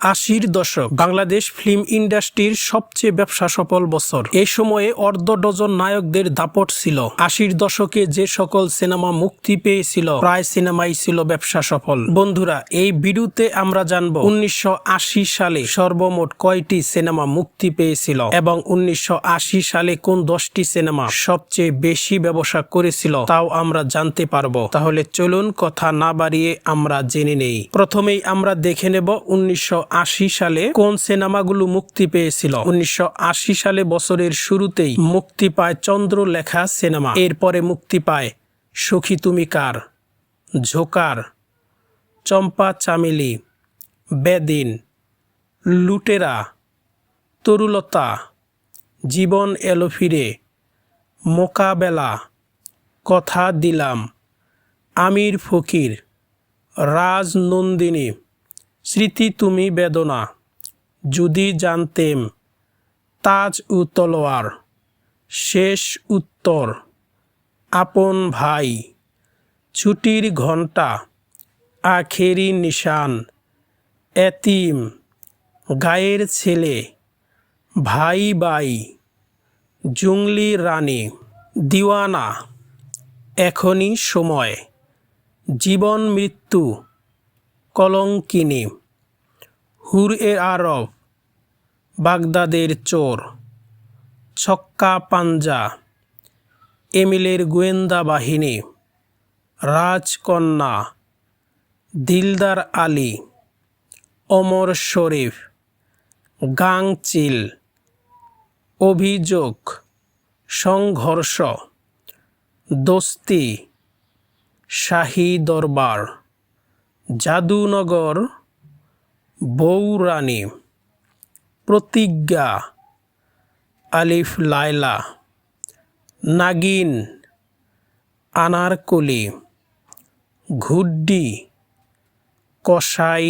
আশির দশক বাংলাদেশ ফিল্ম ইন্ডাস্ট্রির সবচেয়ে ব্যবসা সফল বছর। এই সময়ে অর্ধ ডজন নায়কদের দাপট ছিল। আশির দশকে যে সকল সিনেমা মুক্তি পেয়েছিল, প্রায় সিনেমাই ছিল ব্যবসা সফল। বন্ধুরা, এই ভিডিওতে আমরা জানব উনিশশো আশি সালে সর্বমোট কয়টি সিনেমা মুক্তি পেয়েছিল এবং উনিশশো আশি সালে কোন দশটি সিনেমা সবচেয়ে বেশি ব্যবসা করেছিল তাও আমরা জানতে পারব। তাহলে চলুন কথা না বাড়িয়ে আমরা জেনে নেই। প্রথমেই আমরা দেখে নেব উনিশশো সালে কোন সিনেমাগুলো মুক্তি পেয়েছিল? উনিশশো আশি সালে বছরের শুরুতেই মুক্তি পায় চন্দ্রলেখা সিনেমা। এরপরে মুক্তি পায় সখী তুমি কার? ঝোকার, চম্পা চামেলি, বেদিন, লুটেরা, তরুলতা, জীবন এলো ফিরে, মোকাবেলা, কথা দিলাম, আমির ফকির রাজনন্দিনী স্মৃতি তুমি বেদনা, যদি জানতেম তাজ ও তলোয়ার, শেষ উত্তর, আপন ভাই, ছুটির ঘণ্টা, আখেরি নিশান, এতিম, গায়ের ছেলে, ভাই বাই, জুংলি রানী, দিওয়ানা, এখনই সময়, জীবন মৃত্যু, কলঙ্কিনী। হুর এ আরব বাগদাদের চোর, ছক্কা পাঞ্জা, এমিলের গোয়েন্দা বাহিনী, রাজকন্যা, দিলদার আলী অমর শরীফ, গাংচিল, অভিযোগ, সংঘর্ষ, দোস্তি, শাহী দরবার, জাদুনগর বৌরানী প্রতিজ্ঞা আলিফ লায়লা নাগিন আনারকলি ঘুড্ডি কষাই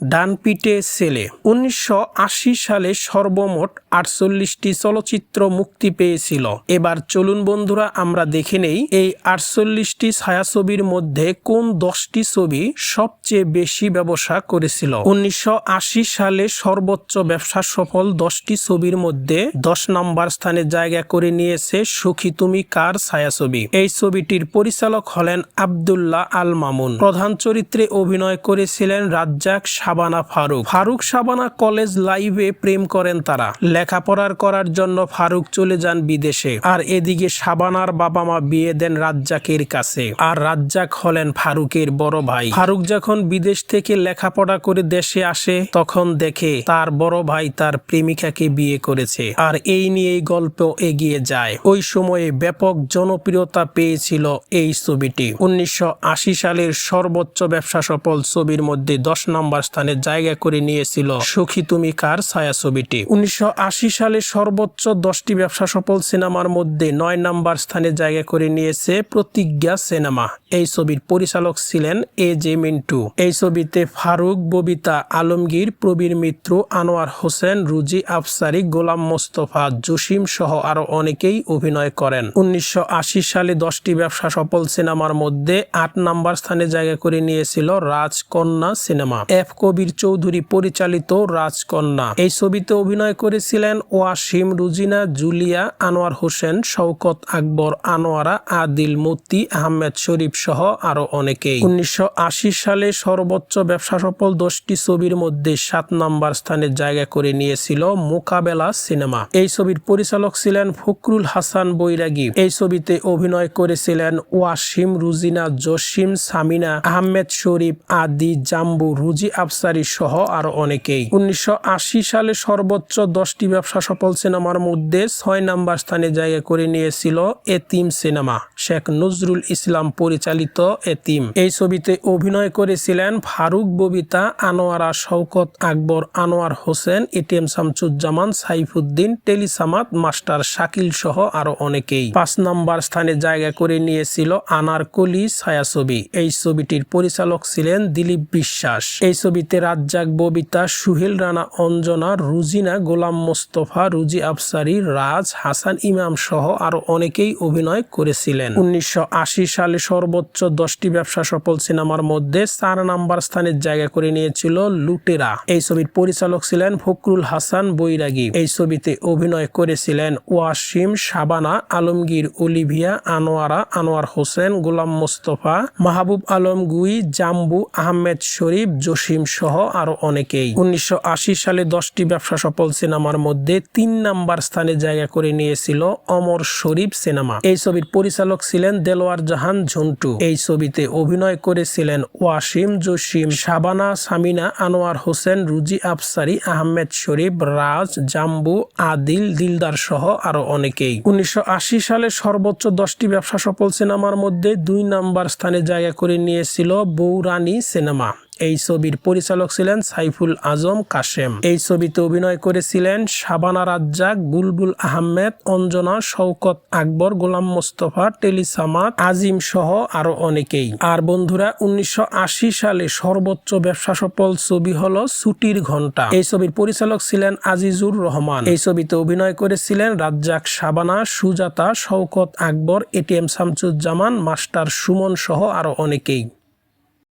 ডানপিটে ছেলে। উনিশশো আশি সালে সর্বমোট আটচল্লিশটি চলচ্চিত্র মুক্তি পেয়েছিল। এবার চলুন বন্ধুরা, আমরা দেখে নেই এই আটচল্লিশটি ছায়াছবির মধ্যে কোন দশটি ছবি সবচেয়ে বেশি ব্যবসা করেছিল। উনিশশো আশি সালে সর্বোচ্চ ব্যবসা সফল দশটি ছবির মধ্যে দশ নম্বর স্থানে জায়গা করে নিয়েছে সুখী তুমি কার ছায়াছবি। এই ছবিটির পরিচালক হলেন আবদুল্লাহ আল মামুন। প্রধান চরিত্রে অভিনয় করেছিলেন রাজ্জাক শাবানা ফারুক। ফারুক শাবানা কলেজ লাইভে প্রেম করেন তারা। লেখাপড়ার করার জন্য ফারুক চলে যান বিদেশে। আর এদিকে শাবানার বাবা মা বিয়ে দেন রাজ্জাকের কাছে। আর রাজ্জাক হলেন ফারুকের বড় ভাই। ফারুক যখন বিদেশ থেকে লেখাপড়া করে দেশে আসে, তখন দেখে তার বড় ভাই তার প্রেমিকাকে বিয়ে করেছে। আর এই নিয়েই গল্প এগিয়ে যায়। ওই সময়ে ব্যাপক জনপ্রিয়তা পেয়েছিল এই ছবিটি। উনিশশো আশি সালের সর্বোচ্চ ব্যবসা সফল ছবির মধ্যে দশ নম্বর স্থানে জায়গা করে নিয়েছিল সুখী তুমি কার ছায়া ছবিটি। উনিশশো সালে সর্বোচ্চ দশটি ব্যবসা সফল সিনেমার মধ্যে নয় নাম্বার স্থানে জায়গা করে নিয়েছে প্রতিজ্ঞা সিনেমা। এই ছবির পরিচালক ছিলেন এ জে মিন্টু। এই ছবিতে ফারুক, ববিতা আলমগীর, প্রবীর মিত্র, আনোয়ার হোসেন, রুজি আফসারি, গোলাম মোস্তফা, জসিম সহ আরও অনেকেই অভিনয় করেন। উনিশশো আশি সালে দশটি ব্যবসা সফল সিনেমার মধ্যে আট নাম্বার স্থানে জায়গা করে নিয়েছিল রাজকন্যা সিনেমা। এফ কবির চৌধুরী পরিচালিত রাজকন্যা। এই ছবিতে অভিনয় করেছিলেন ওয়াসিম, রুজিনা, জুলিয়া, আনোয়ার হোসেন, শওকত আকবর, আনোয়ারা, আদিল মতি আহমেদ শরীফ সহ আরও অনেকেই। উনিশশো সালে সর্বোচ্চ ব্যবসা সফল দশটি ছবির মধ্যে সাত নম্বর স্থানে জায়গা করে নিয়েছিল মোকাবেলা সিনেমা। এই ছবির পরিচালক ছিলেন ফখরুল হাসান বৈরাগী। এই ছবিতে অভিনয় করেছিলেন ওয়াসিম, রুজিনা, জসিম, সামিনা, আহমেদ শরীফ, আদি, জাম্বু, রুজি আফসারি সহ আরও অনেকেই। উনিশশো আশি সালে সর্বোচ্চ দশটি ব্যবসা সফল সিনেমার মধ্যে ছয় নাম্বার স্থানে জায়গা করে নিয়েছিল এতিম সিনেমা শেখ নজরুল ইসলাম পরিচালিত এতিম। এই ছবিতে অভিনয় করেছিলেন ফারুক ববিতা, আনোয়ারা শওকত, আকবর আনোয়ার হোসেন, এটিএম শামসুজ্জামান, সাইফুদ্দিন টেলিসামাত মাস্টার শাকিল সহ আরও অনেকেই। পাঁচ নাম্বার স্থানে জায়গা করে নিয়েছিল আনারকলি ছায়াছবি এই ছবিটির পরিচালক ছিলেন দিলীপ বিশ্বাস। এই ছবিতে রাজ্জাক, ববিতা, সুহেল রানা, অঞ্জনা, রুজিনা, গোলাম মোস্তফা রুজি আফসারি, রাজ হাসান ইমাম সহ আরও অনেকেই অভিনয় করেছিলেন। উনিশশো সালে সর্বোচ্চ দশটি ব্যবসা সফল সিনেমার মধ্যে চার নাম্বার স্থানের জায়গা করে নিয়েছিল লুটেরা। এই ছবির পরিচালক ছিলেন ফখরুল হাসান বৈরাগী। এই ছবিতে অভিনয় করেছিলেন ওয়াসিম শাবানা, আলমগীর অলিভিয়া আনোয়ারা, আনোয়ার হোসেন, গোলাম মোস্তফা, মাহবুব আলম গুই, জাম্বু আহমেদ শরীফ, জসিম সহ আরও অনেকেই। উনিশশো আশি সালে দশটি ব্যবসা সফল সিনেমার মধ্যে তিন নাম্বার স্থানে জায়গা করে নিয়েছিল অমর শরীফ সিনেমা। এই ছবির পরিচালক ছিলেন দেলোয়ার জাহান ঝন্টু। এই ছবিতে অভিনয় করেছিলেন ওয়াসিম, জসিম, শাবানা, সামিনা, আনোয়ার হোসেন, রুজি আফসারি, আহমেদ শরীফ, রাজ, জাম্বু, আদিল, দিলদার সহ আরও অনেকেই। উনিশশো সালে সর্বোচ্চ দশটি ব্যবসা সফল সিনেমার মধ্যে দুই নাম্বার স্থানে জায়গা করে নিয়েছিল বৌরানী সিনেমা। এই ছবির পরিচালক ছিলেন সাইফুল আজম কাশেম। এই ছবিতে অভিনয় করেছিলেন শাবানা রাজ্জাক, বুলবুল আহমেদ, অঞ্জনা, শওকত আকবর, গোলাম মোস্তফা টেলিসামাত আজিম সহ আরও অনেকেই। আর বন্ধুরা, উনিশশো আশি সালে সর্বোচ্চ ব্যবসা সফল ছবি হল ছুটির ঘণ্টা এই ছবির পরিচালক ছিলেন আজিজুর রহমান। এই ছবিতে অভিনয় করেছিলেন রাজ্জাক, শাবানা, সুজাতা, শওকত আকবর, এটিএম শামসুজ্জামান, মাস্টার সুমন সহ আরও অনেকেই।